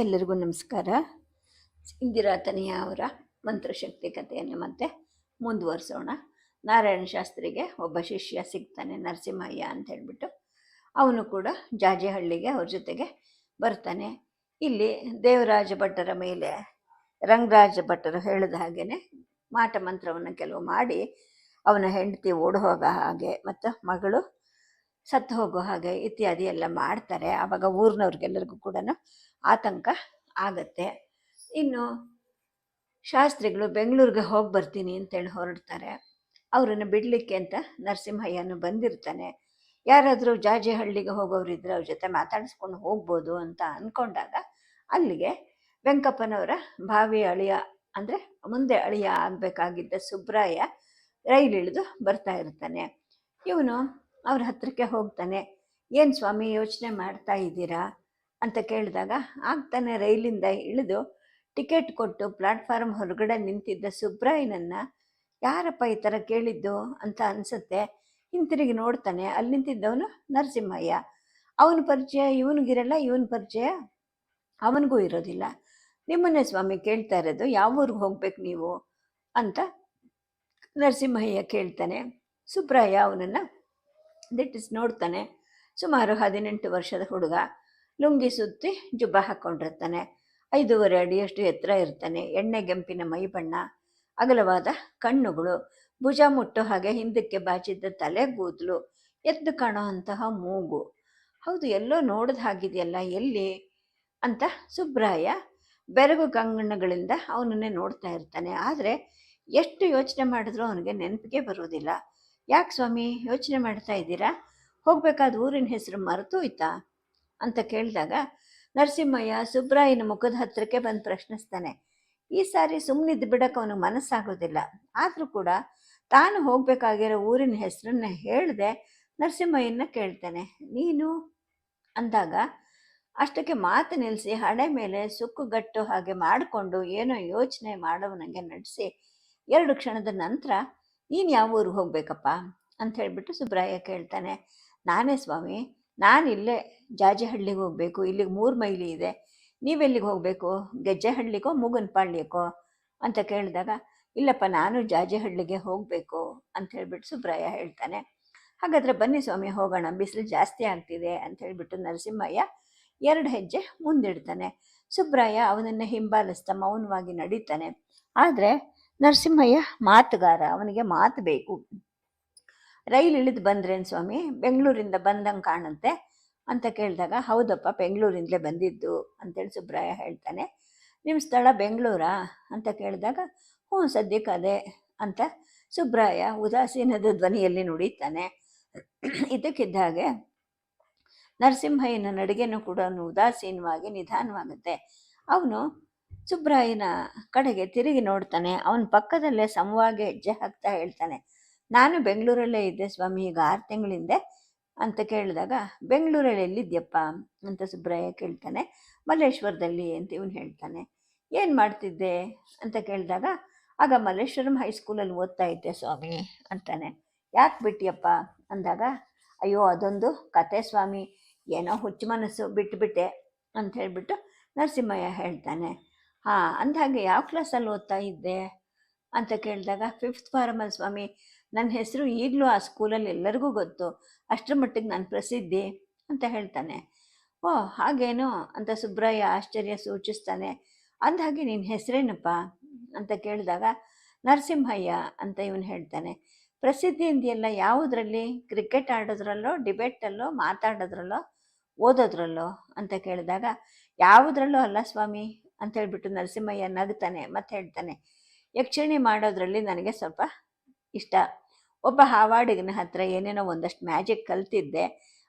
ಎಲ್ಲರಿಗೂ ನಮಸ್ಕಾರ. ಇಂದಿರಾ ತನಿಯ ಅವರ ಮಂತ್ರಶಕ್ತಿ ಕಥೆಯನ್ನು ಮತ್ತೆ ಮುಂದುವರಿಸೋಣ. ನಾರಾಯಣ ಶಾಸ್ತ್ರಿಗೆ ಒಬ್ಬ ಶಿಷ್ಯ ಸಿಗ್ತಾನೆ, ನರಸಿಂಹಯ್ಯ ಅಂತ ಹೇಳಿಬಿಟ್ಟು. ಅವನು ಕೂಡ ಜಾಜಿಹಳ್ಳಿಗೆ ಅವ್ರ ಜೊತೆಗೆ ಬರ್ತಾನೆ. ಇಲ್ಲಿ ದೇವರಾಜ ಭಟ್ಟರ ಮೇಲೆ, ರಂಗರಾಜ ಭಟ್ಟರು ಹೇಳಿದ ಹಾಗೇನೆ ಮಾಟ ಮಂತ್ರವನ್ನು ಕೆಲವು ಮಾಡಿ ಅವನ ಹೆಂಡತಿ ಓಡಿ ಹೋಗೋ ಹಾಗೆ ಮತ್ತು ಮಗಳು ಸತ್ತು ಹೋಗೋ ಹಾಗೆ ಇತ್ಯಾದಿ ಎಲ್ಲ ಮಾಡ್ತಾರೆ. ಆವಾಗ ಊರಿನವ್ರಿಗೆಲ್ಲರಿಗೂ ಕೂಡ ಆತಂಕ ಆಗತ್ತೆ. ಇನ್ನು ಶಾಸ್ತ್ರಿಗಳು ಬೆಂಗಳೂರಿಗೆ ಹೋಗಿ ಬರ್ತೀನಿ ಅಂತೇಳಿ ಹೊರಡ್ತಾರೆ. ಅವರನ್ನು ಬಿಡಲಿಕ್ಕೆ ಅಂತ ನರಸಿಂಹಯ್ಯನು ಬಂದಿರ್ತಾನೆ. ಯಾರಾದರೂ ಜಾಜಿಹಳ್ಳಿಗೆ ಹೋಗೋರಿದ್ರೆ ಅವ್ರ ಜೊತೆ ಮಾತಾಡಿಸ್ಕೊಂಡು ಹೋಗ್ಬೋದು ಅಂತ ಅಂದ್ಕೊಂಡಾಗ ಅಲ್ಲಿಗೆ ವೆಂಕಪ್ಪನವರ ಭಾವಿ ಅಳಿಯ ಅಂದರೆ ಮುಂದೆ ಅಳಿಯ ಆಗಬೇಕಾಗಿದ್ದ ಸುಬ್ರಾಯ ರೈಲಿಳಿದು ಬರ್ತಾ ಇರ್ತಾನೆ. ಇವನು ಅವ್ರ ಹತ್ತಿರಕ್ಕೆ ಹೋಗ್ತಾನೆ. ಏನು ಸ್ವಾಮಿ ಯೋಚನೆ ಮಾಡ್ತಾ ಇದ್ದೀರಾ? ಅಂತ ಕೇಳಿದಾಗ ಆಗ್ತಾನೆ ರೈಲಿಂದ ಇಳಿದು ಟಿಕೆಟ್ ಕೊಟ್ಟು ಪ್ಲಾಟ್ಫಾರ್ಮ್ ಹೊರಗಡೆ ನಿಂತಿದ್ದ ಸುಬ್ರಾಯನನ್ನ, ಯಾರಪ್ಪ ಈ ಥರ ಕೇಳಿದ್ದು? ಅಂತ ಅನ್ಸುತ್ತೆ. ಹಿಂತಿರುಗಿ ನೋಡ್ತಾನೆ. ಅಲ್ಲಿ ನಿಂತಿದ್ದವನು ನರಸಿಂಹಯ್ಯ. ಅವನ ಪರಿಚಯ? ಇವನಿಗಿರಲ್ಲ ಇವನ ಪರಿಚಯ? ಅವನಿಗೂ ಇರೋದಿಲ್ಲ. ನಿಮ್ಮನ್ನೇ ಸ್ವಾಮಿ ಕೇಳ್ತಾ ಇರೋದು. ಯಾವ ಊರಿಗೆ ಹೋಗ್ಬೇಕು ನೀವು? ಅಂತ ನರಸಿಂಹಯ್ಯ ಕೇಳ್ತಾನೆ. ಸುಬ್ರಾಯ ಅವನನ್ನು ದಿಟ್ಟಿಸಿ ನೋಡ್ತಾನೆ. ಸುಮಾರು ಹದಿನೆಂಟು ವರ್ಷದ ಹುಡುಗ. ಲುಂಗಿ ಸುತ್ತಿ ಜುಬ್ಬ ಹಾಕ್ಕೊಂಡಿರ್ತಾನೆ ಐದೂವರೆ ಅಡಿಯಷ್ಟು ಎತ್ತರ ಇರ್ತಾನೆ. ಎಣ್ಣೆ ಗೆಂಪಿನ ಮೈಬಣ್ಣ, ಅಗಲವಾದ ಕಣ್ಣುಗಳು, ಭುಜ ಮುಟ್ಟೋ ಹಾಗೆ ಹಿಂದಕ್ಕೆ ಬಾಚಿದ್ದ ತಲೆ ಕೂದಲು ಎದ್ದು ಕಾಣೋ ಅಂತಹ ಮೂಗು. ಹೌದು, ಎಲ್ಲೋ ನೋಡಿದ ಹಾಗಿದೆಯಲ್ಲ, ಎಲ್ಲಿ? ಅಂತ ಸುಬ್ರಾಯ ಬೆರಗು ಕಂಗಣ್ಣಗಳಿಂದ ಅವನನ್ನೇ ನೋಡ್ತಾ ಇರ್ತಾನೆ. ಆದರೆ ಎಷ್ಟು ಯೋಚನೆ ಮಾಡಿದ್ರೂ ಅವನಿಗೆ ನೆನಪಿಗೆ ಬರೋದಿಲ್ಲ. ಯಾಕೆ ಸ್ವಾಮಿ, ಯೋಚನೆ ಮಾಡ್ತಾ ಇದ್ದೀರಾ? ಹೋಗ್ಬೇಕಾದ ಊರಿನ ಹೆಸರು ಮರೆತೋಯ್ತಾ? ಅಂತ ಕೇಳಿದಾಗ, ನರಸಿಂಹಯ್ಯ ಸುಬ್ರಾಯನ ಮುಖದ ಹತ್ತಿರಕ್ಕೆ ಬಂದು ಪ್ರಶ್ನಿಸ್ತಾನೆ, ಈ ಸಾರಿ ಸುಮ್ಮನಿದ್ದು ಬಿಡಕ್ಕೆ ಅವನಿಗೆ ಮನಸ್ಸಾಗೋದಿಲ್ಲ. ಆದರೂ ಕೂಡ ತಾನು ಹೋಗಬೇಕಾಗಿರೋ ಊರಿನ ಹೆಸರನ್ನ ಹೇಳಿದೆ ನರಸಿಂಹಯ್ಯನ ಕೇಳ್ತಾನೆ. ನೀನು? ಅಂದಾಗ, ಅಷ್ಟಕ್ಕೆ ಮಾತು ನಿಲ್ಲಿಸಿ ಹಣೆ ಮೇಲೆ ಸುಕ್ಕುಗಟ್ಟು ಹಾಗೆ ಮಾಡಿಕೊಂಡು ಏನೋ ಯೋಚನೆ ಮಾಡೋವನಿಗೆ ನಡೆಸಿ, ಎರಡು ಕ್ಷಣದ ನಂತರ ನೀನು ಯಾವ ಊರಿಗೆ ಹೋಗಬೇಕಪ್ಪ? ಅಂತ ಹೇಳಿಬಿಟ್ಟು ಸುಬ್ರಾಯ ಕೇಳ್ತಾನೆ, ನಾನೇ ಸ್ವಾಮಿ ನಾನು ಇಲ್ಲೇ ಜಾಜಿಹಳ್ಳಿಗೆ ಹೋಗಬೇಕು. ಇಲ್ಲಿಗೆ ಮೂರು ಮೈಲಿ ಇದೆ. ನೀವೆಲ್ಲಿಗೆ ಹೋಗಬೇಕು? ಗೆಜ್ಜೆಹಳ್ಳಿಗೋ, ಮೂಗನಪಾಳ್ಯಕ್ಕೋ? ಅಂತ ಕೇಳಿದಾಗ, ಇಲ್ಲಪ್ಪ, ನಾನು ಜಾಜಿಹಳ್ಳಿಗೆ ಹೋಗಬೇಕು ಅಂತ ಹೇಳ್ಬಿಟ್ಟು ಸುಬ್ರಾಯ ಹೇಳ್ತಾನೆ. ಹಾಗಾದರೆ ಬನ್ನಿ ಸ್ವಾಮಿ, ಹೋಗೋಣ. ಬಿಸಿಲು ಜಾಸ್ತಿ ಆಗ್ತಿದೆ ಅಂತ ಹೇಳಿಬಿಟ್ಟು ನರಸಿಂಹಯ್ಯ ಎರಡು ಹೆಜ್ಜೆ ಮುಂದಿಡ್ತಾನೆ. ಸುಬ್ರಾಯ ಅವನನ್ನು ಹಿಂಬಾಲಿಸ್ತಾ ಮೌನವಾಗಿ ನಡೀತಾನೆ. ಆದರೆ ನರಸಿಂಹಯ್ಯ ಮಾತುಗಾರ. ಅವನಿಗೆ ಮಾತು ಬೇಕು. ರೈಲು ಇಳಿದು ಬಂದ್ರೇನು ಸ್ವಾಮಿ? ಬೆಂಗಳೂರಿಂದ ಬಂದಂಗೆ ಕಾಣುತ್ತೆ ಅಂತ ಕೇಳಿದಾಗ, ಹೌದಪ್ಪ, ಬೆಂಗಳೂರಿಂದಲೇ ಬಂದಿದ್ದು ಅಂತೇಳಿ ಸುಬ್ರಾಯ ಹೇಳ್ತಾನೆ. ನಿಮ್ಮ ಸ್ಥಳ ಬೆಂಗಳೂರಾ? ಅಂತ ಕೇಳಿದಾಗ, ಹ್ಞೂ, ಸದ್ಯಕ್ಕೆ ಅದೇ ಅಂತ ಸುಬ್ರಾಯ ಉದಾಸೀನದ ಧ್ವನಿಯಲ್ಲಿ ನುಡಿತಾನೆ. ಇದಕ್ಕಿದ್ದ ಹಾಗೆ ನರಸಿಂಹಯ್ಯನ ನಡಿಗೆನೂ ಕೂಡ ಉದಾಸೀನವಾಗಿ ನಿಧಾನವಾಗುತ್ತೆ. ಅವನು ಸುಬ್ರಾಯನ ಕಡೆಗೆ ತಿರುಗಿ ನೋಡ್ತಾನೆ. ಅವನ ಪಕ್ಕದಲ್ಲೇ ಸಮವಾಗಿ ಹೆಜ್ಜೆ ಹಾಕ್ತಾ ಹೇಳ್ತಾನೆ. ನಾನು ಬೆಂಗಳೂರಲ್ಲೇ ಇದ್ದೆ ಸ್ವಾಮಿ, ಈಗ ಆರು ತಿಂಗಳಿಂದೆ ಅಂತ ಕೇಳಿದಾಗ, ಬೆಂಗಳೂರಲ್ಲಿ ಎಲ್ಲಿದ್ಯಪ್ಪ? ಅಂತ ಸುಬ್ರಯ್ಯ ಕೇಳ್ತಾನೆ. ಮಲ್ಲೇಶ್ವರದಲ್ಲಿ ಅಂತ ಇವನು ಹೇಳ್ತಾನೆ. ಏನು ಮಾಡ್ತಿದ್ದೆ? ಅಂತ ಕೇಳಿದಾಗ, ಆಗ ಮಲ್ಲೇಶ್ವರಂ ಹೈಸ್ಕೂಲಲ್ಲಿ ಓದ್ತಾ ಇದ್ದೆ ಸ್ವಾಮಿ, ಅಂತಾನೆ. ಯಾಕೆ ಬಿಟ್ಟಿಯಪ್ಪ ಅಂದಾಗ, ಅಯ್ಯೋ, ಅದೊಂದು ಕತೆ ಸ್ವಾಮಿ. ಏನೋ ಹುಚ್ಚು ಮನಸ್ಸು ಬಿಟ್ಟುಬಿಟ್ಟೆ ಅಂತ ಹೇಳಿಬಿಟ್ಟು ನರಸಿಂಹಯ್ಯ ಹೇಳ್ತಾನೆ. ಹಾಂ ಅಂದಾಗೆ ಯಾವ ಕ್ಲಾಸಲ್ಲಿ ಓದ್ತಾ ಇದ್ದೆ? ಅಂತ ಕೇಳಿದಾಗ ಫಿಫ್ತ್ ಫಾರ್ಮಲ್ ಸ್ವಾಮಿ. ನನ್ನ ಹೆಸರು ಈಗಲೂ ಆ ಸ್ಕೂಲಲ್ಲಿ ಎಲ್ಲರಿಗೂ ಗೊತ್ತು. ಅಷ್ಟರ ಮಟ್ಟಿಗೆ ನಾನು ಪ್ರಸಿದ್ಧಿ ಅಂತ ಹೇಳ್ತಾನೆ. ಓ, ಹಾಗೇನೋ? ಅಂತ ಸುಬ್ರಯ್ಯ ಆಶ್ಚರ್ಯ ಸೂಚಿಸ್ತಾನೆ. ಅಂದಹಾಗೆ ನಿನ್ನ ಹೆಸರೇನಪ್ಪ? ಅಂತ ಕೇಳಿದಾಗ, ನರಸಿಂಹಯ್ಯ ಅಂತ ಇವನು ಹೇಳ್ತಾನೆ. ಪ್ರಸಿದ್ಧಿ ಇದೆಯಲ್ಲ ಯಾವುದರಲ್ಲಿ? ಕ್ರಿಕೆಟ್ ಆಡೋದ್ರಲ್ಲೋ, ಡಿಬೇಟಲ್ಲೋ, ಮಾತಾಡೋದ್ರಲ್ಲೋ, ಓದೋದ್ರಲ್ಲೋ? ಅಂತ ಕೇಳಿದಾಗ, ಯಾವುದ್ರಲ್ಲೂ ಅಲ್ಲ ಸ್ವಾಮಿ, ಅಂತ ಹೇಳ್ಬಿಟ್ಟು ನರಸಿಂಹಯ್ಯ ನಗ್ತಾನೆ, ಮತ್ತೆ ಹೇಳ್ತಾನೆ, ಯಕ್ಷಣೆ ಮಾಡೋದ್ರಲ್ಲಿ ನನಗೆ ಸ್ವಲ್ಪ ಇಷ್ಟ. ಒಬ್ಬ ಹಾವಾಡಿಗನ ಹತ್ರ ಏನೇನೋ ಒಂದಷ್ಟು ಮ್ಯಾಜಿಕ್ ಕಲ್ತಿದ್ದೆ,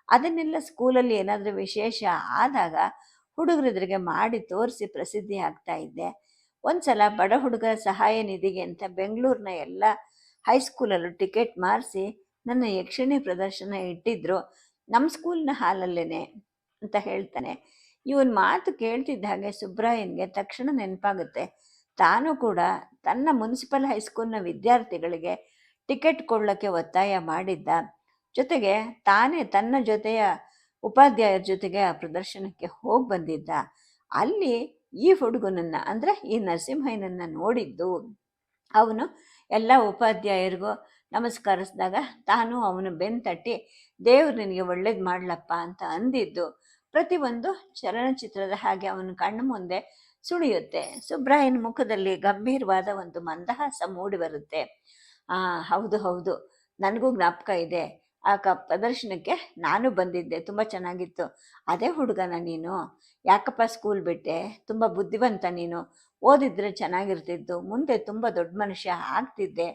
ಅದನ್ನೆಲ್ಲ ಸ್ಕೂಲಲ್ಲಿ ಏನಾದರೂ ವಿಶೇಷ ಆದಾಗ ಹುಡುಗರಿದ್ರಿಗೆ ಮಾಡಿ ತೋರಿಸಿ ಪ್ರಸಿದ್ಧಿ ಆಗ್ತಾ ಇದ್ದೆ. ಒಂದ್ಸಲ ಬಡ ಹುಡುಗರ ಸಹಾಯ ನಿಧಿಗೆ ಅಂತ ಬೆಂಗಳೂರಿನ ಎಲ್ಲ ಹೈಸ್ಕೂಲಲ್ಲೂ ಟಿಕೆಟ್ ಮಾರಿಸಿ ನನ್ನ ಯಕ್ಷಿಣಿ ಪ್ರದರ್ಶನ ಇಟ್ಟಿದ್ರು. ನಮ್ಮ ಸ್ಕೂಲ್ನ ಹಾಲಲ್ಲೇನೆ ಅಂತ ಹೇಳ್ತಾನೆ. ಇವನ್ ಮಾತು ಕೇಳ್ತಿದ್ದ ಹಾಗೆ ಸುಬ್ರಾಯನ್ಗೆ ತಕ್ಷಣ ನೆನಪಾಗುತ್ತೆ. ತಾನು ಕೂಡ ತನ್ನ ಮುನ್ಸಿಪಲ್ ಹೈಸ್ಕೂಲ್ನ ವಿದ್ಯಾರ್ಥಿಗಳಿಗೆ ಟಿಕೆಟ್ ಕೊಡಲಿಕ್ಕೆ ಒತ್ತಾಯ ಮಾಡಿದ್ದ. ಜೊತೆಗೆ ತಾನೇ ತನ್ನ ಜೊತೆಯ ಉಪಾಧ್ಯಾಯರ ಜೊತೆಗೆ ಆ ಪ್ರದರ್ಶನಕ್ಕೆ ಹೋಗಿ ಬಂದಿದ್ದ. ಅಲ್ಲಿ ಈ ಹುಡುಗನನ್ನು, ಅಂದರೆ ಈ ನರಸಿಂಹಯ್ಯನನ್ನ ನೋಡಿದ್ದು. ಅವನು ಎಲ್ಲ ಉಪಾಧ್ಯಾಯರಿಗೂ ನಮಸ್ಕರಿಸಿದಾಗ ತಾನು ಅವನು ಬೆನ್ ತಟ್ಟಿ, ದೇವ್ರು ನಿನಗೆ ಒಳ್ಳೇದು ಮಾಡ್ಲಪ್ಪ ಅಂತ ಅಂದಿದ್ದು. ಪ್ರತಿಯೊಂದು ಚಲನಚಿತ್ರದ ಹಾಗೆ ಅವನ ಕಣ್ಣು ಮುಂದೆ ಸುಳಿಯುತ್ತೆ. ಸುಬ್ರಾಯನ್ ಮುಖದಲ್ಲಿ ಗಂಭೀರವಾದ ಒಂದು ಮಂದಹಾಸ ಮೂಡಿ ಬರುತ್ತೆ. ಹೌದು ಹೌದು. ನನಗೂ ಜ್ಞಾಪಕ ಇದೆ. ಆ ಕ ಪ್ರದರ್ಶನಕ್ಕೆ ನಾನು ಬಂದಿದ್ದೆ. ತುಂಬ ಚೆನ್ನಾಗಿತ್ತು. ಅದೇ ಹುಡುಗನ ನೀನು. ಯಾಕಪ್ಪ ಸ್ಕೂಲ್ ಬಿಟ್ಟೆ? ತುಂಬ ಬುದ್ಧಿವಂತ ನೀನು. ಓದಿದ್ರೆ ಚೆನ್ನಾಗಿರ್ತಿದ್ದು ಮುಂದೆ ತುಂಬ ದೊಡ್ಡ ಮನುಷ್ಯ ಆಗ್ತಿದ್ದೆ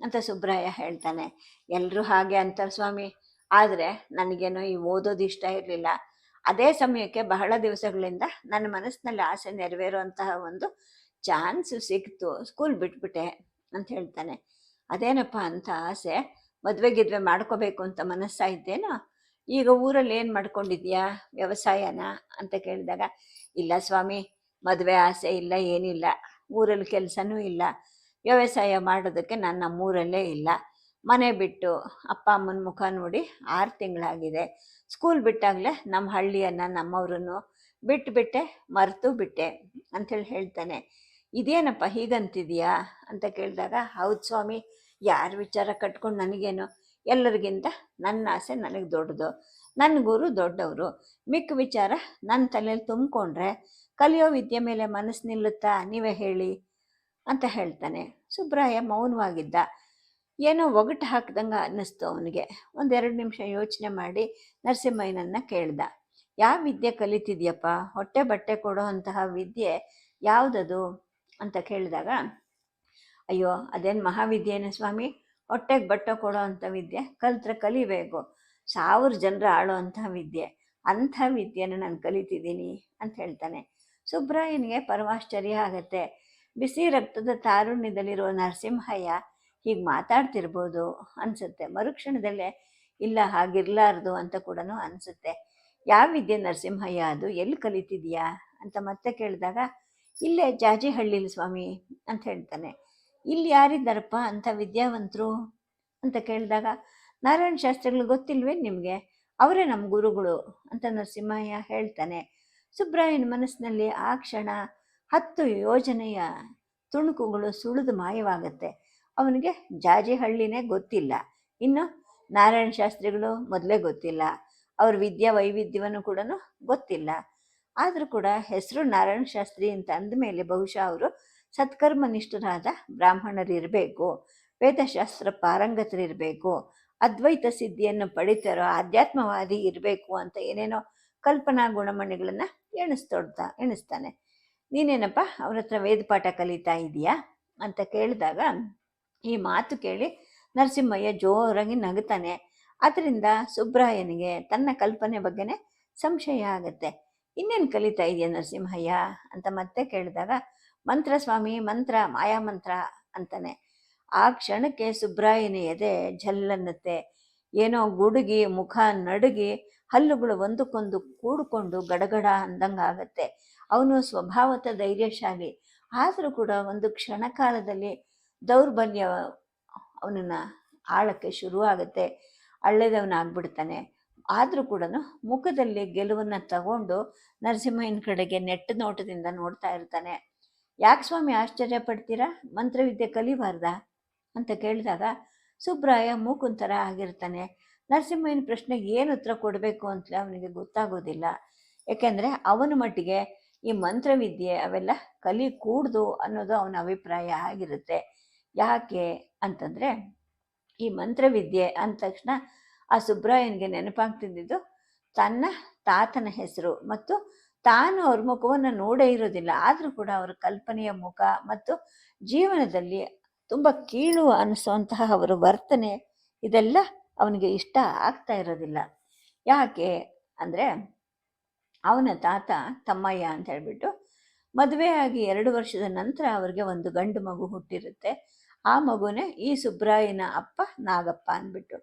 ಅಂತ ಸುಬ್ರಾಯ ಹೇಳ್ತಾನೆ. ಎಲ್ಲರೂ ಹಾಗೆ ಅಂತಾರೆ ಸ್ವಾಮಿ. ಆದರೆ ನನಗೇನೋ ಈ ಓದೋದು ಇಷ್ಟ ಇರಲಿಲ್ಲ. ಅದೇ ಸಮಯಕ್ಕೆ ಬಹಳ ದಿವಸಗಳಿಂದ ನನ್ನ ಮನಸ್ಸಿನಲ್ಲಿ ಆಸೆ ನೆರವೇರುವಂತಹ ಒಂದು ಚಾನ್ಸ್ ಸಿಕ್ತು ಸ್ಕೂಲ್ ಬಿಟ್ಬಿಟ್ಟೆ ಅಂತ ಹೇಳ್ತಾನೆ. ಅದೇನಪ್ಪ ಅಂತ ಆಸೆ, ಮದುವೆ ಗಿದ್ವೆ ಮಾಡ್ಕೋಬೇಕು ಅಂತ ಮನಸ್ಸಾಯಿದ್ದೇನೋ ಈಗ ಊರಲ್ಲಿ ಏನು ಮಾಡ್ಕೊಂಡಿದ್ಯಾ ವ್ಯವಸಾಯನ ಅಂತ ಕೇಳಿದಾಗ, ಇಲ್ಲ ಸ್ವಾಮಿ, ಮದುವೆ ಆಸೆ ಇಲ್ಲ, ಏನಿಲ್ಲ, ಊರಲ್ಲಿ ಕೆಲಸನೂ ಇಲ್ಲ, ವ್ಯವಸಾಯ ಮಾಡೋದಕ್ಕೆ ನಾನು ನಮ್ಮೂರಲ್ಲೇ ಇಲ್ಲ. ಮನೆ ಬಿಟ್ಟು ಅಪ್ಪ ಅಮ್ಮನ ಮುಖ ನೋಡಿ ಆರು ತಿಂಗಳಾಗಿದೆ. ಸ್ಕೂಲ್ ಬಿಟ್ಟಾಗಲೇ ನಮ್ಮ ಹಳ್ಳಿಯನ್ನು, ನಮ್ಮವ್ರನ್ನು ಬಿಟ್ಟುಬಿಟ್ಟೆ ಮರೆತು ಬಿಟ್ಟೆ ಅಂಥೇಳಿ ಹೇಳ್ತಾನೆ. ಇದೇನಪ್ಪ ಹೀಗಂತಿದೆಯಾ ಅಂತ ಕೇಳಿದಾಗ, ಹೌದು ಸ್ವಾಮಿ, ಯಾರ ವಿಚಾರ ಕಟ್ಕೊಂಡು ನನಗೇನು? ಎಲ್ಲರಿಗಿಂತ ನನ್ನ ಆಸೆ ನನಗೆ ದೊಡ್ಡದು. ನನ್ನ ಗುರು ದೊಡ್ಡವರು. ಮಿಕ್ಕ ವಿಚಾರ ನನ್ನ ತಲೆಯಲ್ಲಿ ತುಂಬಿಕೊಂಡ್ರೆ ಕಲಿಯೋ ವಿದ್ಯೆ ಮೇಲೆ ಮನಸ್ಸು ನಿಲ್ಲುತ್ತಾ ನೀವೇ ಹೇಳಿ ಅಂತ ಹೇಳ್ತಾನೆ. ಸುಬ್ರಾಯ ಮೌನವಾಗಿದ್ದ. ಏನೋ ಒಗಟು ಹಾಕ್ದಂಗೆ ಅನ್ನಿಸ್ತು ಅವನಿಗೆ. ಒಂದೆರಡು ನಿಮಿಷ ಯೋಚನೆ ಮಾಡಿ ನರಸಿಂಹಯ್ಯನನ್ನು ಕೇಳ್ದ. ಯಾವ ವಿದ್ಯೆ ಕಲಿತಿದ್ಯಪ್ಪ? ಹೊಟ್ಟೆ ಬಟ್ಟೆ ಕೊಡೋ ಅಂತಹ ವಿದ್ಯೆ ಯಾವುದದು? ಅಂತ ಕೇಳಿದಾಗ, ಅಯ್ಯೋ, ಅದೇನು ಮಹಾವಿದ್ಯೆನ ಸ್ವಾಮಿ? ಹೊಟ್ಟೆಗೆ ಬಟ್ಟೆ ಕೊಡೋ ಅಂಥ ವಿದ್ಯೆ? ಕಲ್ತ್ರೆ ಕಲಿಬೇಕು. ಸಾವಿರ ಜನರ ಆಳೋ ಅಂಥ ವಿದ್ಯೆ. ಅಂಥ ವಿದ್ಯೆನ ನಾನು ಕಲಿತಿದ್ದೀನಿ ಅಂತ ಹೇಳ್ತಾನೆ. ಸುಬ್ರಾಯನಿಗೆ ಪರಮಾಶ್ಚರ್ಯ ಆಗತ್ತೆ. ಬಿಸಿ ರಕ್ತದ ತಾರುಣ್ಯದಲ್ಲಿರುವ ನರಸಿಂಹಯ್ಯ ಹೀಗೆ ಮಾತಾಡ್ತಿರ್ಬೋದು ಅನಿಸುತ್ತೆ. ಮರುಕ್ಷಣದಲ್ಲೇ, ಇಲ್ಲ, ಹಾಗಿರ್ಲಾರ್ದು ಅಂತ ಕೂಡ ಅನಿಸುತ್ತೆ. ಯಾವ ವಿದ್ಯೆ ನರಸಿಂಹಯ್ಯ, ಅದು ಎಲ್ಲಿ ಕಲಿತಿದ್ಯಾ? ಅಂತ ಮತ್ತೆ ಕೇಳಿದಾಗ ಇಲ್ಲೇ ಜಾಜಿಹಳ್ಳಿಲಿ ಸ್ವಾಮಿ ಅಂತ ಹೇಳ್ತಾನೆ. ಇಲ್ಲಿ ಯಾರಿದ್ದಾರಪ್ಪ ಅಂಥ ವಿದ್ಯಾವಂತರು ಅಂತ ಕೇಳಿದಾಗ, ನಾರಾಯಣ ಶಾಸ್ತ್ರಿಗಳು ಗೊತ್ತಿಲ್ವೇ ನಿಮಗೆ? ಅವರೇ ನಮ್ಮ ಗುರುಗಳು ಅಂತ ನರಸಿಂಹಯ್ಯ ಹೇಳ್ತಾನೆ. ಸುಬ್ರಾಯನ ಮನಸ್ಸಿನಲ್ಲಿ ಆ ಕ್ಷಣ ಹತ್ತು ಯೋಜನೆಯ ತುಣುಕುಗಳು ಸುಳಿದು ಮಾಯವಾಗುತ್ತೆ. ಅವನಿಗೆ ಜಾಜಿಹಳ್ಳಿನೇ ಗೊತ್ತಿಲ್ಲ. ಇನ್ನು ನಾರಾಯಣ ಶಾಸ್ತ್ರಿಗಳು ಮೊದಲೇ ಗೊತ್ತಿಲ್ಲ. ಅವ್ರ ವಿದ್ಯಾ ವೈವಿಧ್ಯವನ್ನು ಕೂಡ ಗೊತ್ತಿಲ್ಲ. ಆದರೂ ಕೂಡ ಹೆಸರು ನಾರಾಯಣ ಶಾಸ್ತ್ರಿ ಅಂತ ಅಂದಮೇಲೆ ಬಹುಶಃ ಅವರು ಸತ್ಕರ್ಮನಿಷ್ಠರಾದ ಬ್ರಾಹ್ಮಣರಿರಬೇಕು, ವೇದಶಾಸ್ತ್ರ ಪಾರಂಗತರಿರಬೇಕು, ಅದ್ವೈತ ಸಿದ್ಧಿಯನ್ನು ಪಡಿತಾರೋ, ಆಧ್ಯಾತ್ಮವಾದಿ ಇರಬೇಕು ಅಂತ ಏನೇನೋ ಕಲ್ಪನಾ ಗುಣಮಣಿಗಳನ್ನು ಎಣಿಸ್ತೊಡ್ತಾ, ಎಣಿಸ್ತಾನೆ. ನೀನೇನಪ್ಪ ಅವ್ರ ಹತ್ರ ವೇದಪಾಠ ಕಲಿತಾ ಇದೆಯಾ ಅಂತ ಕೇಳಿದಾಗ ಈ ಮಾತು ಕೇಳಿ ನರಸಿಂಹಯ್ಯ ಜೋರಾಗಿ ನಗುತ್ತಾನೆ ಅದರಿಂದ ಸುಬ್ರಾಯನಿಗೆ ತನ್ನ ಕಲ್ಪನೆ ಬಗ್ಗೆನೇ ಸಂಶಯ ಆಗತ್ತೆ. ಇನ್ನೇನು ಕಲಿತಾ ಇದೆಯಾ ನರಸಿಂಹಯ್ಯ? ಅಂತ ಮತ್ತೆ ಕೇಳಿದಾಗ, ಮಂತ್ರ ಸ್ವಾಮಿ, ಮಂತ್ರ, ಮಾಯಾ ಮಂತ್ರ ಅಂತಾನೆ. ಆ ಕ್ಷಣಕ್ಕೆ ಸುಬ್ರಾಯನ ಎದೆ ಝಲ್ಲನ್ನುತ್ತೆ. ಏನೋ ಗುಡುಗಿ, ಮುಖ ನಡುಗಿ, ಹಲ್ಲುಗಳು ಒಂದಕ್ಕೊಂದು ಕೂಡಿಕೊಂಡು ಗಡಗಡ ಅಂದಂಗಾಗತ್ತೆ. ಅವನು ಸ್ವಭಾವತ ಧೈರ್ಯಶಾಲಿ. ಆದರೂ ಕೂಡ ಒಂದು ಕ್ಷಣಕಾಲದಲ್ಲಿ ದೌರ್ಬಲ್ಯ ಅವನನ್ನು ಆಳಕ್ಕೆ ಶುರುವಾಗುತ್ತೆ. ಅಳ್ಳೆದವನಾಗ್ಬಿಡ್ತಾನೆ ಆದರೂ ಕೂಡ ಮುಖದಲ್ಲಿ ಗೆಲುವನ್ನು ತಗೊಂಡು ನರಸಿಂಹಯ್ಯನ ಕಡೆಗೆ ನೆಟ್ಟ ನೋಟದಿಂದ ನೋಡ್ತಾ ಇರ್ತಾನೆ. ಯಾಕೆ ಸ್ವಾಮಿ ಆಶ್ಚರ್ಯ ಪಡ್ತೀರಾ? ಮಂತ್ರವಿದ್ಯೆ ಕಲಿಬಾರ್ದ? ಅಂತ ಕೇಳಿದಾಗ ಸುಬ್ರಾಯ ಮೂಕುಂತರ ಆಗಿರ್ತಾನೆ. ನರಸಿಂಹಯ್ಯನ ಪ್ರಶ್ನೆಗೆ ಏನು ಉತ್ತರ ಕೊಡಬೇಕು ಅಂತ ಅವನಿಗೆ ಗೊತ್ತಾಗೋದಿಲ್ಲ. ಯಾಕೆಂದರೆ ಅವನ ಮಟ್ಟಿಗೆ ಈ ಮಂತ್ರವಿದ್ಯೆ ಅವೆಲ್ಲ ಕಲಿ ಕೂಡ್ದು ಅನ್ನೋದು ಅವನ ಅಭಿಪ್ರಾಯ ಆಗಿರುತ್ತೆ. ಯಾಕೆ ಅಂತಂದರೆ ಈ ಮಂತ್ರವಿದ್ಯೆ ಅಂದ ತಕ್ಷಣ ಆ ಸುಬ್ರಾಯನ್ಗೆ ನೆನಪಾಗ್ತಿದ್ದಿದ್ದು ತನ್ನ ತಾತನ ಹೆಸರು ಮತ್ತು ತಾನು ಅವ್ರ ಮುಖವನ್ನು ನೋಡೇ ಇರೋದಿಲ್ಲ. ಆದರೂ ಕೂಡ ಅವರ ಕಲ್ಪನೆಯ ಮುಖ ಮತ್ತು ಜೀವನದಲ್ಲಿ ತುಂಬ ಕೀಳು ಅನಿಸುವಂತಹ ಅವರ ವರ್ತನೆ ಇದೆಲ್ಲ ಅವನಿಗೆ ಇಷ್ಟ ಆಗ್ತಾ ಇರೋದಿಲ್ಲ. ಯಾಕೆ ಅಂದರೆ ಅವನ ತಾತ ತಮ್ಮಯ್ಯ ಅಂತ ಹೇಳಿಬಿಟ್ಟು ಮದುವೆಯಾಗಿ ಎರಡು ವರ್ಷದ ನಂತರ ಅವರಿಗೆ ಒಂದು ಗಂಡು ಮಗು ಹುಟ್ಟಿರುತ್ತೆ. ಆ ಮಗುನೇ ಈ ಸುಬ್ರಾಯನ ಅಪ್ಪ ನಾಗಪ್ಪ ಅಂದ್ಬಿಟ್ಟು.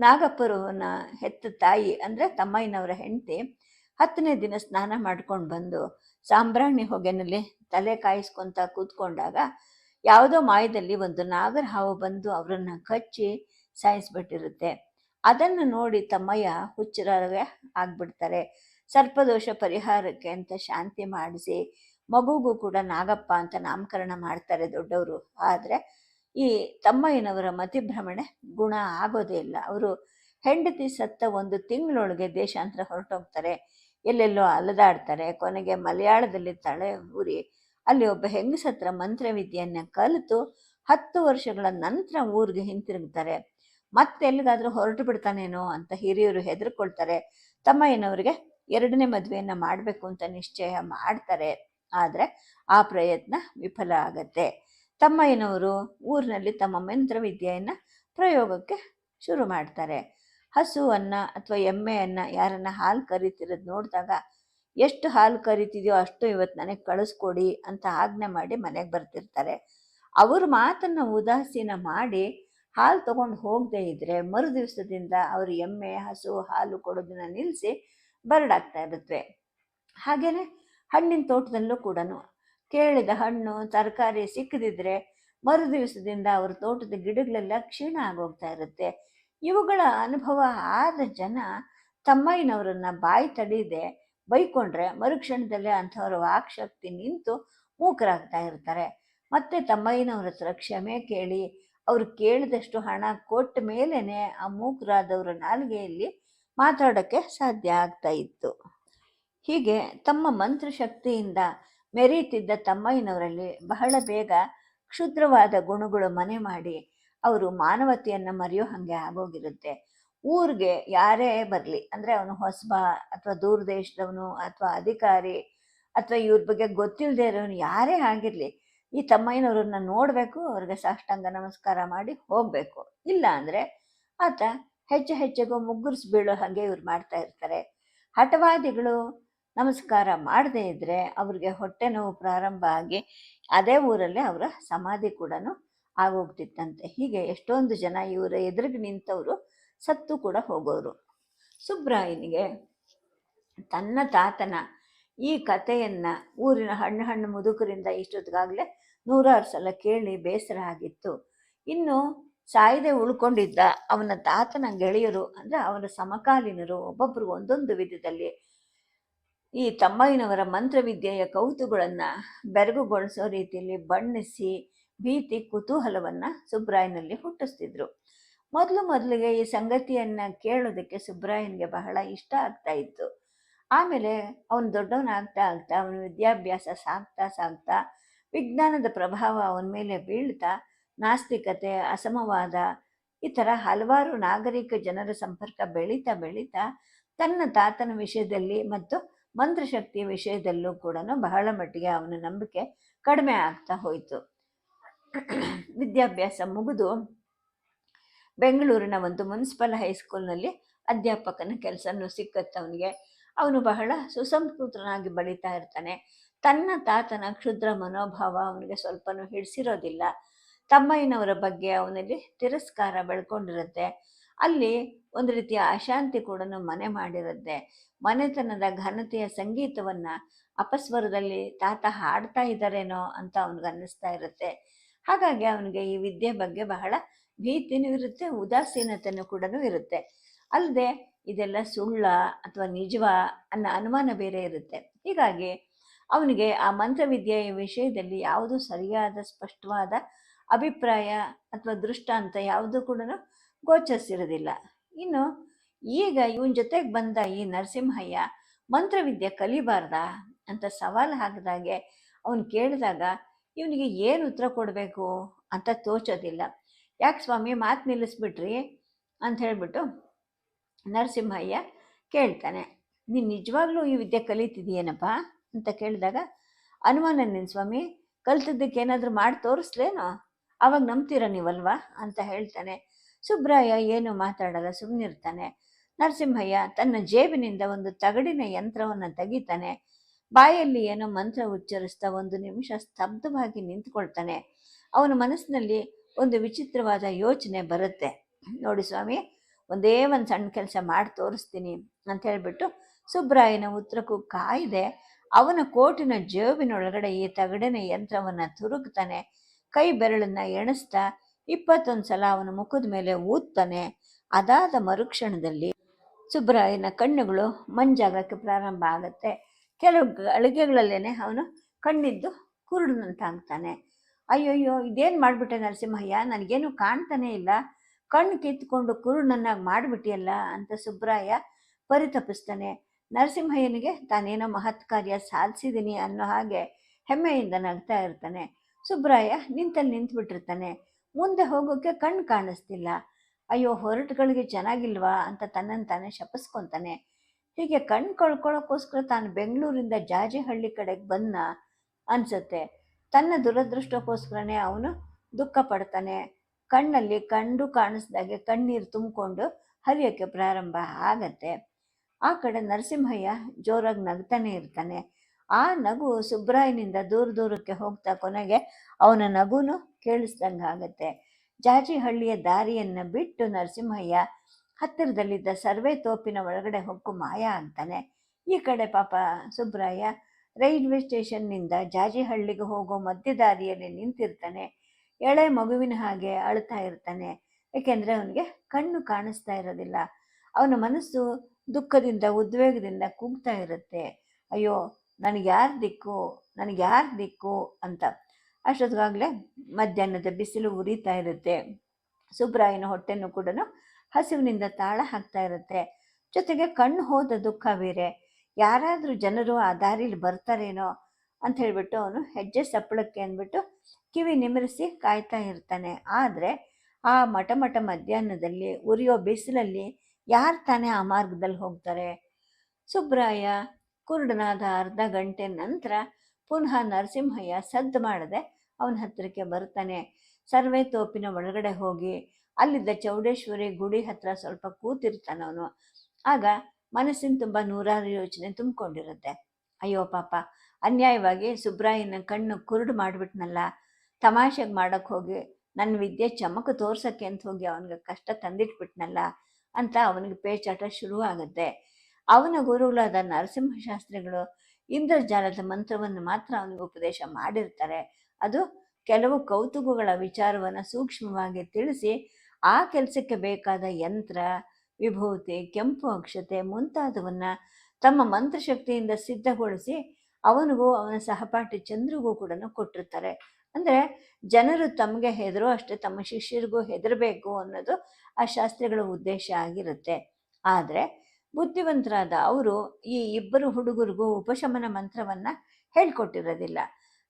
ನಾಗಪ್ಪರವನ ಹೆತ್ತ ತಾಯಿ ಅಂದರೆ ತಮ್ಮಯ್ಯನವರ ಹೆಂಡತಿ ಹತ್ತನೇ ದಿನ ಸ್ನಾನ ಮಾಡ್ಕೊಂಡು ಬಂದು ಸಾಂಬ್ರಾಣಿ ಹೊಗೆನಲ್ಲಿ ತಲೆ ಕಾಯಿಸ್ಕೊಂತ ಕೂತ್ಕೊಂಡಾಗ ಯಾವುದೋ ಮಾಯದಲ್ಲಿ ಒಂದು ನಾಗರ ಹಾವು ಬಂದು ಅವರನ್ನು ಕಚ್ಚಿ ಸಾಯಿಸ್ಬಿಟ್ಟಿರುತ್ತೆ. ಅದನ್ನು ನೋಡಿ ತಮ್ಮಯ್ಯ ಹುಚ್ಚರವೇ ಆಗ್ಬಿಡ್ತಾರೆ. ಸರ್ಪದೋಷ ಪರಿಹಾರಕ್ಕೆ ಅಂತ ಶಾಂತಿ ಮಾಡಿಸಿ ಮಗುಗೂ ಕೂಡ ನಾಗಪ್ಪ ಅಂತ ನಾಮಕರಣ ಮಾಡ್ತಾರೆ ದೊಡ್ಡವರು. ಆದರೆ ಈ ತಮ್ಮಯ್ಯನವರ ಮತಿಭ್ರಮಣೆ ಗುಣ ಆಗೋದೇ ಇಲ್ಲ. ಅವರು ಹೆಂಡತಿ ಸತ್ತ ಒಂದು ತಿಂಗಳೊಳಗೆ ದೇಶಾಂತರ ಹೊರಟೋಗ್ತಾರೆ. ಎಲ್ಲೆಲ್ಲೋ ಅಲದಾಡ್ತಾರೆ. ಕೊನೆಗೆ ಮಲಯಾಳದಲ್ಲಿ ತಳೆ ಊರಿ ಅಲ್ಲಿ ಒಬ್ಬ ಹೆಂಗಸತ್ರ ಮಂತ್ರವಿದ್ಯೆಯನ್ನು ಕಲಿತು ಹತ್ತು ವರ್ಷಗಳ ನಂತರ ಊರಿಗೆ ಹಿಂತಿರುಗ್ತಾರೆ. ಮತ್ತೆಲ್ಲಿಗಾದ್ರೂ ಹೊರಟು ಬಿಡ್ತಾನೇನೋ ಅಂತ ಹಿರಿಯರು ಹೆದರ್ಕೊಳ್ತಾರೆ. ತಮ್ಮಯ್ಯನವರಿಗೆ ಎರಡನೇ ಮದುವೆಯನ್ನು ಮಾಡಬೇಕು ಅಂತ ನಿಶ್ಚಯ ಮಾಡ್ತಾರೆ. ಆದರೆ ಆ ಪ್ರಯತ್ನ ವಿಫಲ ಆಗತ್ತೆ. ತಮ್ಮಯ್ಯನವರು ಊರಿನಲ್ಲಿ ತಮ್ಮ ಮಂತ್ರವಿದ್ಯೆಯನ್ನು ಪ್ರಯೋಗಕ್ಕೆ ಶುರು ಮಾಡ್ತಾರೆ. ಹಸುವನ್ನ ಅಥವಾ ಎಮ್ಮೆಯನ್ನ ಯಾರನ್ನ ಹಾಲು ಕರಿತಿರೋದು ನೋಡಿದಾಗ ಎಷ್ಟು ಹಾಲು ಕರಿತಿದೆಯೋ ಅಷ್ಟು ಇವತ್ತು ನನಗೆ ಕಳಿಸ್ಕೊಡಿ ಅಂತ ಆಜ್ಞೆ ಮಾಡಿ ಮನೆಗೆ ಬರ್ತಿರ್ತಾರೆ. ಅವ್ರ ಮಾತನ್ನು ಉದಾಸೀನ ಮಾಡಿ ಹಾಲು ತಗೊಂಡು ಹೋಗದೇ ಇದ್ದರೆ ಮರು ದಿವಸದಿಂದ ಅವ್ರ ಎಮ್ಮೆ, ಹಸು, ಹಾಲು ಕೊಡೋದನ್ನ ನಿಲ್ಲಿಸಿ ಬರಡಾಗ್ತಾ ಇರುತ್ತೆ. ಹಾಗೇನೆ ಹಣ್ಣಿನ ತೋಟದಲ್ಲೂ ಕೂಡ ಕೇಳಿದ ಹಣ್ಣು ತರಕಾರಿ ಸಿಕ್ಕದಿದ್ರೆ ಮರುದಿವಸದಿಂದ ಅವ್ರ ತೋಟದ ಗಿಡಗಳೆಲ್ಲ ಕ್ಷೀಣ ಆಗೋಗ್ತಾ ಇರುತ್ತೆ. ಇವುಗಳ ಅನುಭವ ಆದ ಜನ ತಮ್ಮಯ್ಯನವರನ್ನ ಬಾಯಿ ತಡೀದೆ ಬೈಕೊಂಡ್ರೆ ಮರುಕ್ಷಣದಲ್ಲೇ ಅಂಥವ್ರ ವಾಕ್ಶಕ್ತಿ ನಿಂತು ಮೂಕರಾಗ್ತಾ ಇರ್ತಾರೆ. ಮತ್ತೆ ತಮ್ಮಯ್ಯನವ್ರ ಹತ್ರ ಕ್ಷಮೆ ಕೇಳಿ, ಅವ್ರು ಕೇಳಿದಷ್ಟು ಹಣ ಕೊಟ್ಟ ಮೇಲೇನೆ ಆ ಮೂಕರಾದವರ ನಾಲ್ಗೆಯಲ್ಲಿ ಮಾತಾಡೋಕ್ಕೆ ಸಾಧ್ಯ ಆಗ್ತಾ ಇತ್ತು. ಹೀಗೆ ತಮ್ಮ ಮಂತ್ರಶಕ್ತಿಯಿಂದ ಮೆರೀತಿದ್ದ ತಮ್ಮಯ್ಯನವರಲ್ಲಿ ಬಹಳ ಬೇಗ ಕ್ಷುದ್ರವಾದ ಗುಣಗಳು ಮನೆ ಮಾಡಿ ಅವರು ಮಾನವತೆಯನ್ನು ಮರೆಯೋ ಹಾಗೆ ಆಗೋಗಿರುತ್ತೆ. ಊರಿಗೆ ಯಾರೇ ಬರಲಿ, ಅಂದರೆ ಅವನು ಹೊಸಬ ಅಥವಾ ದೂರ ದೇಶದವನು ಅಥವಾ ಅಧಿಕಾರಿ ಅಥವಾ ಇವ್ರ ಬಗ್ಗೆ ಗೊತ್ತಿಲ್ಲದೆ ಇರೋನು ಯಾರೇ ಆಗಿರಲಿ, ಈ ತಮ್ಮಯ್ಯನವ್ರನ್ನ ನೋಡಬೇಕು, ಅವ್ರಿಗೆ ಸಾಷ್ಟಾಂಗ ನಮಸ್ಕಾರ ಮಾಡಿ ಹೋಗಬೇಕು. ಇಲ್ಲ ಅಂದರೆ ಆತ ಹೆಚ್ಚು ಹೆಚ್ಚಿಗೂ ಮುಗ್ಗುರ್ಸ್ ಬೀಳೋ ಹಾಗೆ ಇವ್ರು ಮಾಡ್ತಾ ಇರ್ತಾರೆ. ಹಠವಾದಿಗಳು ನಮಸ್ಕಾರ ಮಾಡದೇ ಇದ್ದರೆ ಅವ್ರಿಗೆ ಹೊಟ್ಟೆ ನೋವು ಪ್ರಾರಂಭ ಆಗಿ ಅದೇ ಊರಲ್ಲೇ ಅವರ ಸಮಾಧಿ ಕೂಡ ಆಗೋಗ್ತಿತ್ತಂತೆ. ಹೀಗೆ ಎಷ್ಟೊಂದು ಜನ ಇವರ ಎದುರಿಗೆ ನಿಂತವರು ಸತ್ತು ಕೂಡ ಹೋಗೋರು. ಸುಬ್ರಾಯನಿಗೆ ತನ್ನ ತಾತನ ಈ ಕಥೆಯನ್ನು ಊರಿನ ಹಣ್ಣು ಹಣ್ಣು ಮುದುಕರಿಂದ ಇಷ್ಟೊತ್ತಿಗಾಗಲೇ ನೂರಾರು ಸಲ ಕೇಳಿ ಬೇಸರ ಆಗಿತ್ತು. ಇನ್ನು ಸಾಯದೆ ಉಳ್ಕೊಂಡಿದ್ದ ಅವನ ತಾತನ ಗೆಳೆಯರು ಅಂದರೆ ಅವನ ಸಮಕಾಲೀನರು ಒಬ್ಬೊಬ್ಬರು ಒಂದೊಂದು ವಿಧದಲ್ಲಿ ಈ ತಮ್ಮಯ್ಯನವರ ಮಂತ್ರವಿದ್ಯೆಯ ಕೌತುಗಳನ್ನು ಬೆರಗುಗೊಳಿಸೋ ರೀತಿಯಲ್ಲಿ ಬಣ್ಣಿಸಿ ಭೀತಿ ಕುತೂಹಲವನ್ನು ಸುಬ್ರಾಯನಲ್ಲಿ ಹುಟ್ಟಿಸ್ತಿದ್ರು. ಮೊದಲು ಮೊದಲಿಗೆ ಈ ಸಂಗತಿಯನ್ನು ಕೇಳೋದಕ್ಕೆ ಸುಬ್ರಾಯನ್ಗೆ ಬಹಳ ಇಷ್ಟ ಆಗ್ತಾ ಇತ್ತು. ಆಮೇಲೆ ಅವನು ದೊಡ್ಡವನಾಗ್ತಾ ಆಗ್ತಾ, ಅವನ ವಿದ್ಯಾಭ್ಯಾಸ ಸಾಗ್ತಾ ಸಾಗ್ತಾ, ವಿಜ್ಞಾನದ ಪ್ರಭಾವ ಅವನ ಮೇಲೆ ಬೀಳ್ತಾ, ನಾಸ್ತಿಕತೆ, ಅಸಮವಾದ ಈ ಥರ ಹಲವಾರು ನಾಗರಿಕ ಜನರ ಸಂಪರ್ಕ ಬೆಳೀತಾ ಬೆಳೀತಾ ತನ್ನ ತಾತನ ವಿಷಯದಲ್ಲಿ ಮತ್ತು ಮಂತ್ರಶಕ್ತಿಯ ವಿಷಯದಲ್ಲೂ ಕೂಡ ಬಹಳ ಮಟ್ಟಿಗೆ ಅವನ ನಂಬಿಕೆ ಕಡಿಮೆ ಆಗ್ತಾ ಹೋಯಿತು. ವಿದ್ಯಾಭ್ಯಾಸ ಮುಗಿದು ಬೆಂಗಳೂರಿನ ಒಂದು ಮುನ್ಸಿಪಲ್ ಹೈಸ್ಕೂಲ್ನಲ್ಲಿ ಅಧ್ಯಾಪಕನ ಕೆಲಸನೂ ಸಿಕ್ಕತ್ತವನಿಗೆ ಅವನು ಬಹಳ ಸುಸಂಸ್ಕೃತನಾಗಿ ಬಳಿತಾ ಇರ್ತಾನೆ. ತನ್ನ ತಾತನ ಕ್ಷುದ್ರ ಮನೋಭಾವ ಅವನಿಗೆ ಸ್ವಲ್ಪನೂ ಹಿಡಿಸಿರೋದಿಲ್ಲ. ತಮ್ಮಯ್ಯನವರ ಬಗ್ಗೆ ಅವನಲ್ಲಿ ತಿರಸ್ಕಾರ ಬೆಳ್ಕೊಂಡಿರುತ್ತೆ. ಅಲ್ಲಿ ಒಂದು ರೀತಿಯ ಅಶಾಂತಿ ಕೂಡ ಮನೆ ಮಾಡಿರುತ್ತೆ. ಮನೆತನದ ಘನತೆಯ ಸಂಗೀತವನ್ನ ಅಪಸ್ವರದಲ್ಲಿ ತಾತ ಹಾಡ್ತಾ ಇದ್ದಾರೇನೋ ಅಂತ ಅವನಿಗೆ ಅನ್ನಿಸ್ತಾ ಇರುತ್ತೆ. ಹಾಗಾಗಿ ಅವನಿಗೆ ಈ ವಿದ್ಯೆ ಬಗ್ಗೆ ಬಹಳ ಭೀತಿನೂ ಇರುತ್ತೆ, ಉದಾಸೀನತೆನೂ ಕೂಡ ಇರುತ್ತೆ. ಅಲ್ಲದೆ ಇದೆಲ್ಲ ಸುಳ್ಳ ಅಥವಾ ನಿಜವ ಅನ್ನೋ ಅನುಮಾನ ಬೇರೆ ಇರುತ್ತೆ. ಹೀಗಾಗಿ ಅವನಿಗೆ ಆ ಮಂತ್ರವಿದ್ಯೆಯ ವಿಷಯದಲ್ಲಿ ಯಾವುದು ಸರಿಯಾದ, ಸ್ಪಷ್ಟವಾದ ಅಭಿಪ್ರಾಯ ಅಥವಾ ದೃಷ್ಟಾಂತ ಯಾವುದೂ ಕೂಡ ಗೋಚರಿಸಿರೋದಿಲ್ಲ ಇನ್ನು ಈಗ ಇವನ ಜೊತೆಗೆ ಬಂದ ಈ ನರಸಿಂಹಯ್ಯ ಮಂತ್ರವಿದ್ಯೆ ಕಲಿಬಾರ್ದ ಅಂತ ಸವಾಲು ಹಾಕಿದಾಗೆ ಅವನು ಕೇಳಿದಾಗ, ಇವನಿಗೆ ಏನು ಉತ್ತರ ಕೊಡಬೇಕು? ಅಂತ ತೋಚೋದಿಲ್ಲ. ಯಾಕೆ ಸ್ವಾಮಿ, ಮಾತು ನಿಲ್ಲಿಸ್ಬಿಟ್ರಿ? ಅಂತ ಹೇಳಿಬಿಟ್ಟು ನರಸಿಂಹಯ್ಯ ಕೇಳ್ತಾನೆ. ನೀನು ನಿಜವಾಗ್ಲೂ ಈ ವಿದ್ಯೆ ಕಲಿತಿದೀಯೇನಪ್ಪ ಅಂತ ಕೇಳಿದಾಗ, ಅನುಮಾನ ನಿನ್ನ ಸ್ವಾಮಿ ಕಲ್ತಿದ್ದಕ್ಕೆ ಏನಾದರೂ ಮಾಡಿ ತೋರಿಸ್ಲೇನೋ? ಅವಾಗ ನಂಬ್ತೀರ ನೀವಲ್ವಾ? ಅಂತ ಹೇಳ್ತಾನೆ. ಸುಬ್ರಾಯ ಏನು ಮಾತಾಡಲ್ಲ ಸುಮ್ಮನಿರ್ತಾನೆ ನರಸಿಂಹಯ್ಯ ತನ್ನ ಜೇಬಿನಿಂದ ಒಂದು ತಗಡಿನ ಯಂತ್ರವನ್ನು ತೆಗಿತಾನೆ. ಬಾಯಲ್ಲಿ ಏನೋ ಮಂತ್ರ ಉಚ್ಚರಿಸ್ತಾ ಒಂದು ನಿಮಿಷ ಸ್ತಬ್ಧವಾಗಿ ನಿಂತ್ಕೊಳ್ತಾನೆ. ಅವನ ಮನಸ್ಸಿನಲ್ಲಿ ಒಂದು ವಿಚಿತ್ರವಾದ ಯೋಚನೆ ಬರುತ್ತೆ. ನೋಡಿ ಸ್ವಾಮಿ, ಒಂದೇ ಒಂದು ಸಣ್ಣ ಕೆಲಸ ಮಾಡಿ ತೋರಿಸ್ತೀನಿ ಅಂತ ಹೇಳ್ಬಿಟ್ಟು ಸುಬ್ರಾಯನ ಉತ್ತರಕ್ಕೂ ಕಾಯಿದೆ ಅವನ ಕೋಟಿನ ಜೇಬಿನೊಳಗಡೆ ಈ ತಗಡಿನ ಯಂತ್ರವನ್ನು ತುರುಕ್ತಾನೆ ಕೈ ಬೆರಳನ್ನ ಎಣಿಸ್ತಾ ಇಪ್ಪತ್ತೊಂದು ಸಲ ಅವನ ಮುಖದ ಮೇಲೆ ಊದ್ತಾನೆ. ಅದಾದ ಮರುಕ್ಷಣದಲ್ಲಿ ಸುಬ್ರಾಯನ ಕಣ್ಣುಗಳು ಮಂಜಾಗಕ್ಕೆ ಪ್ರಾರಂಭ ಆಗುತ್ತೆ. ಕೆಲವು ಗಳಿಗೆಗಳಲ್ಲೇನೆ ಅವನು ಕಣ್ಣಿದ್ದು ಕುರುಡನಂತಾಗ್ತಾನೆ. ಅಯ್ಯೋಯ್ಯೋ, ಇದೇನು ಮಾಡಿಬಿಟ್ಟೆ ನರಸಿಂಹಯ್ಯ? ನನಗೇನು ಕಾಣ್ತಾನೆ ಇಲ್ಲ. ಕಣ್ಣು ಕಿತ್ಕೊಂಡು ಕುರುಡನನ್ನಾಗಿ ಮಾಡಿಬಿಟ್ಟಿಯಲ್ಲ ಅಂತ ಸುಬ್ರಾಯ ಪರಿತಪಿಸ್ತಾನೆ. ನರಸಿಂಹಯ್ಯನಿಗೆ ತಾನೇನೋ ಮಹತ್ ಕಾರ್ಯ ಸಾಧಿಸಿದ್ದೀನಿ ಅನ್ನೋ ಹಾಗೆ ಹೆಮ್ಮೆಯಿಂದ ನಗ್ತಾ ಇರ್ತಾನೆ. ಸುಬ್ರಾಯ ನಿಂತಲ್ಲಿ ನಿಂತ್ಬಿಟ್ಟಿರ್ತಾನೆ. ಮುಂದೆ ಹೋಗೋಕ್ಕೆ ಕಣ್ಣು ಕಾಣಿಸ್ತಿಲ್ಲ. ಅಯ್ಯೋ, ಹೊರಟುಗಳಿಗೆ ಚೆನ್ನಾಗಿಲ್ವಾ ಅಂತ ತನ್ನನ್ನು ತಾನೇ ಶಪಿಸ್ಕೊತಾನೆ. ಹೀಗೆ ಕಣ್ಣು ಕಳ್ಕೊಳ್ಳೋಕ್ಕೋಸ್ಕರ ತಾನು ಬೆಂಗಳೂರಿಂದ ಜಾಜಿಹಳ್ಳಿ ಕಡೆಗೆ ಬಂದ ಅನ್ಸುತ್ತೆ. ತನ್ನ ದುರದೃಷ್ಟಕ್ಕೋಸ್ಕರನೇ ಅವನು ದುಃಖ ಪಡ್ತಾನೆ. ಕಣ್ಣಲ್ಲಿ ಕಂಡು ಕಾಣಿಸ್ದಾಗೆ ಕಣ್ಣೀರು ತುಂಬಿಕೊಂಡು ಹರಿಯೋಕ್ಕೆ ಪ್ರಾರಂಭ ಆಗತ್ತೆ. ಆ ಕಡೆ ನರಸಿಂಹಯ್ಯ ಜೋರಾಗಿ ನಗ್ತಾನೆ ಇರ್ತಾನೆ. ಆ ನಗು ಸುಬ್ರಾಯನಿಂದ ದೂರ ದೂರಕ್ಕೆ ಹೋಗ್ತಾ ಕೊನೆಗೆ ಅವನ ನಗುನು ಕೇಳಿಸ್ದಂಗೆ ಆಗುತ್ತೆ. ಜಾಜಿಹಳ್ಳಿಯ ದಾರಿಯನ್ನು ಬಿಟ್ಟು ನರಸಿಂಹಯ್ಯ ಹತ್ತಿರದಲ್ಲಿದ್ದ ಸರ್ವೆ ತೋಪಿನ ಒಳಗಡೆ ಹೊಕ್ಕು ಮಾಯ ಅಂತಾನೆ. ಈ ಕಡೆ ಪಾಪ ಸುಬ್ರಾಯ ರೈಲ್ವೆ ಸ್ಟೇಷನ್ನಿಂದ ಜಾಜಿಹಳ್ಳಿಗೆ ಹೋಗೋ ಮಧ್ಯ ದಾರಿಯಲ್ಲಿ ನಿಂತಿರ್ತಾನೆ. ಎಳೆ ಮಗುವಿನ ಹಾಗೆ ಅಳ್ತಾ ಇರ್ತಾನೆ. ಏಕೆಂದರೆ ಅವನಿಗೆ ಕಣ್ಣು ಕಾಣಿಸ್ತಾ ಇರೋದಿಲ್ಲ. ಅವನ ಮನಸ್ಸು ದುಃಖದಿಂದ, ಉದ್ವೇಗದಿಂದ ಕೂಗ್ತಾ ಇರುತ್ತೆ. ಅಯ್ಯೋ ನನಗೆ ಯಾರು ದಿಕ್ಕು ನನಗೆ ಯಾರು ದಿಕ್ಕು ಅಂತ. ಅಷ್ಟೊತ್ತಿಗಾಗಲೇ ಮಧ್ಯಾಹ್ನದ ಬಿಸಿಲು ಉರಿತಾ ಇರುತ್ತೆ. ಸುಬ್ರಾಯನ ಹೊಟ್ಟೆನೂ ಕೂಡ ಹಸಿವಿನಿಂದ ತಾಳ ಹಾಕ್ತಾ ಇರುತ್ತೆ. ಜೊತೆಗೆ ಕಣ್ಣು ಹೋದ ದುಃಖ ಬೇರೆ. ಯಾರಾದರೂ ಜನರು ಆ ದಾರಿಲಿ ಬರ್ತಾರೇನೋ ಅಂತ ಹೇಳಿಬಿಟ್ಟು ಅವನು ಹೆಜ್ಜೆ ಸಪ್ಪಳಕ್ಕೆ ಅಂದ್ಬಿಟ್ಟು ಕಿವಿ ನಿಮರಿಸಿ ಕಾಯ್ತಾ ಇರ್ತಾನೆ. ಆದರೆ ಆ ಮಠ ಮಠ ಮಧ್ಯಾಹ್ನದಲ್ಲಿ ಉರಿಯೋ ಬಿಸಿಲಲ್ಲಿ ಯಾರು ತಾನೇ ಆ ಮಾರ್ಗದಲ್ಲಿ ಹೋಗ್ತಾರೆ? ಸುಬ್ರಾಯ ಕುರುಡನಾದ ಅರ್ಧ ಗಂಟೆ ನಂತರ ಪುನಃ ನರಸಿಂಹಯ್ಯ ಸದ್ದು ಮಾಡದೆ ಅವನ ಹತ್ತಿರಕ್ಕೆ ಬರ್ತಾನೆ ಸರ್ವೆ ತೋಪಿನ ಒಳಗಡೆ ಹೋಗಿ ಅಲ್ಲಿದ್ದ ಚೌಡೇಶ್ವರಿ ಗುಡಿ ಹತ್ರ ಸ್ವಲ್ಪ ಕೂತಿರ್ತಾನೆ ಅವನು. ಆಗ ಮನಸ್ಸಿನ ತುಂಬ ನೂರಾರು ಯೋಚನೆ ತುಂಬಿಕೊಂಡಿರುತ್ತೆ. ಅಯ್ಯೋ ಪಾಪ, ಅನ್ಯಾಯವಾಗಿ ಸುಬ್ರಾಯನ ಕಣ್ಣು ಕುರುಡು ಮಾಡಿಬಿಟ್ನಲ್ಲ. ತಮಾಷೆಗೆ ಮಾಡೋಕ್ಕೆ ಹೋಗಿ ನನ್ನ ವಿದ್ಯೆ ಚಮಕ ತೋರ್ಸೋಕ್ಕೆ ಅಂತ ಹೋಗಿ ಅವನಿಗೆ ಕಷ್ಟ ತಂದಿಟ್ಬಿಟ್ನಲ್ಲ ಅಂತ ಅವನಿಗೆ ಪೇಚಾಟ ಶುರು ಆಗುತ್ತೆ ಅವನ ಗುರುಗಳಾದ ನರಸಿಂಹಶಾಸ್ತ್ರಿಗಳು ಇಂದ್ರಜಾಲದ ಮಂತ್ರವನ್ನು ಮಾತ್ರ ಅವನಿಗೆ ಉಪದೇಶ ಮಾಡಿರ್ತಾರೆ. ಅದು ಕೆಲವು ಕೌತುಕಗಳ ವಿಚಾರವನ್ನು ಸೂಕ್ಷ್ಮವಾಗಿ ತಿಳಿಸಿ ಆ ಕೆಲಸಕ್ಕೆ ಬೇಕಾದ ಯಂತ್ರ, ವಿಭೂತಿ, ಕೆಂಪು ಅಕ್ಷತೆ ಮುಂತಾದವನ್ನ ತಮ್ಮ ಮಂತ್ರಶಕ್ತಿಯಿಂದ ಸಿದ್ಧಗೊಳಿಸಿ ಅವನಿಗೂ ಅವನ ಸಹಪಾಠಿ ಚಂದ್ರಿಗೂ ಕೂಡ ಕೊಟ್ಟಿರ್ತಾರೆ. ಅಂದರೆ ಜನರು ತಮಗೆ ಹೆದರೋ ಅಷ್ಟೇ ತಮ್ಮ ಶಿಷ್ಯರಿಗೂ ಹೆದರಬೇಕು ಅನ್ನೋದು ಆ ಶಾಸ್ತ್ರಿಗಳ ಉದ್ದೇಶ ಆಗಿರುತ್ತೆ. ಆದರೆ ಬುದ್ಧಿವಂತರಾದ ಅವರು ಈ ಇಬ್ಬರು ಹುಡುಗರಿಗೂ ಉಪಶಮನ ಮಂತ್ರವನ್ನು ಹೇಳ್ಕೊಟ್ಟಿರೋದಿಲ್ಲ.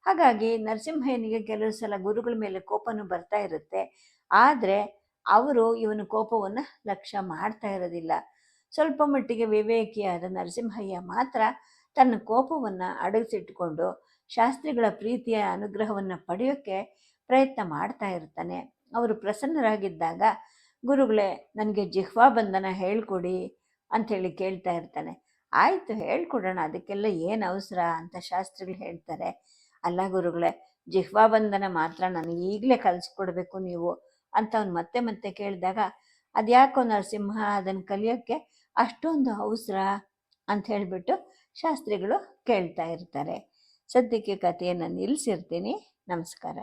ಹಾಗಾಗಿ ನರಸಿಂಹಯ್ಯನಿಗೆ ಕೆಲವು ಸಲ ಗುರುಗಳ ಮೇಲೆ ಕೋಪನೂ ಬರ್ತಾ ಇರುತ್ತೆ. ಆದರೆ ಅವರು ಇವನ ಕೋಪವನ್ನು ಲಕ್ಷ್ಯ ಮಾಡ್ತಾ ಇರೋದಿಲ್ಲ. ಸ್ವಲ್ಪ ಮಟ್ಟಿಗೆ ವಿವೇಕಿಯಾದ ನರಸಿಂಹಯ್ಯ ಮಾತ್ರ ತನ್ನ ಕೋಪವನ್ನು ಅಡಗಿಸಿಟ್ಟುಕೊಂಡು ಶಾಸ್ತ್ರಿಗಳ ಪ್ರೀತಿಯ ಅನುಗ್ರಹವನ್ನು ಪಡೆಯೋಕ್ಕೆ ಪ್ರಯತ್ನ ಮಾಡ್ತಾ ಇರ್ತಾನೆ. ಅವರು ಪ್ರಸನ್ನರಾಗಿದ್ದಾಗ, ಗುರುಗಳೇ, ನನಗೆ ಜಿಹ್ವಾ ಬಂಧನ ಹೇಳ್ಕೊಡಿ. ಅಂಥೇಳಿ ಕೇಳ್ತಾ ಇರ್ತಾನೆ. ಆಯಿತು ಹೇಳ್ಕೊಡೋಣ, ಅದಕ್ಕೆಲ್ಲ ಏನು ಅವಸರ? ಅಂತ ಶಾಸ್ತ್ರಿಗಳು ಹೇಳ್ತಾರೆ. ಅಲ್ಲ ಗುರುಗಳೇ, ಜಿಹ್ವಾ ಬಂಧನ ಮಾತ್ರ ನನಗೆ ಈಗಲೇ ಕಲಿಸ್ಕೊಡ್ಬೇಕು ನೀವು ಅಂತ ಅವ್ನು ಮತ್ತೆ ಮತ್ತೆ ಕೇಳಿದಾಗ, ಅದ್ಯಾಕೋ ನರಸಿಂಹ ಅದನ್ನು ಕಲಿಯೋಕ್ಕೆ ಅಷ್ಟೊಂದು ಅವಸರ? ಅಂತ ಹೇಳಿಬಿಟ್ಟು ಶಾಸ್ತ್ರಿಗಳು ಕೇಳ್ತಾ ಇರ್ತಾರೆ. ಸದ್ಯಕ್ಕೆ ಕಥೆಯನ್ನು ನಿಲ್ಲಿಸಿರ್ತೀನಿ ನಮಸ್ಕಾರ.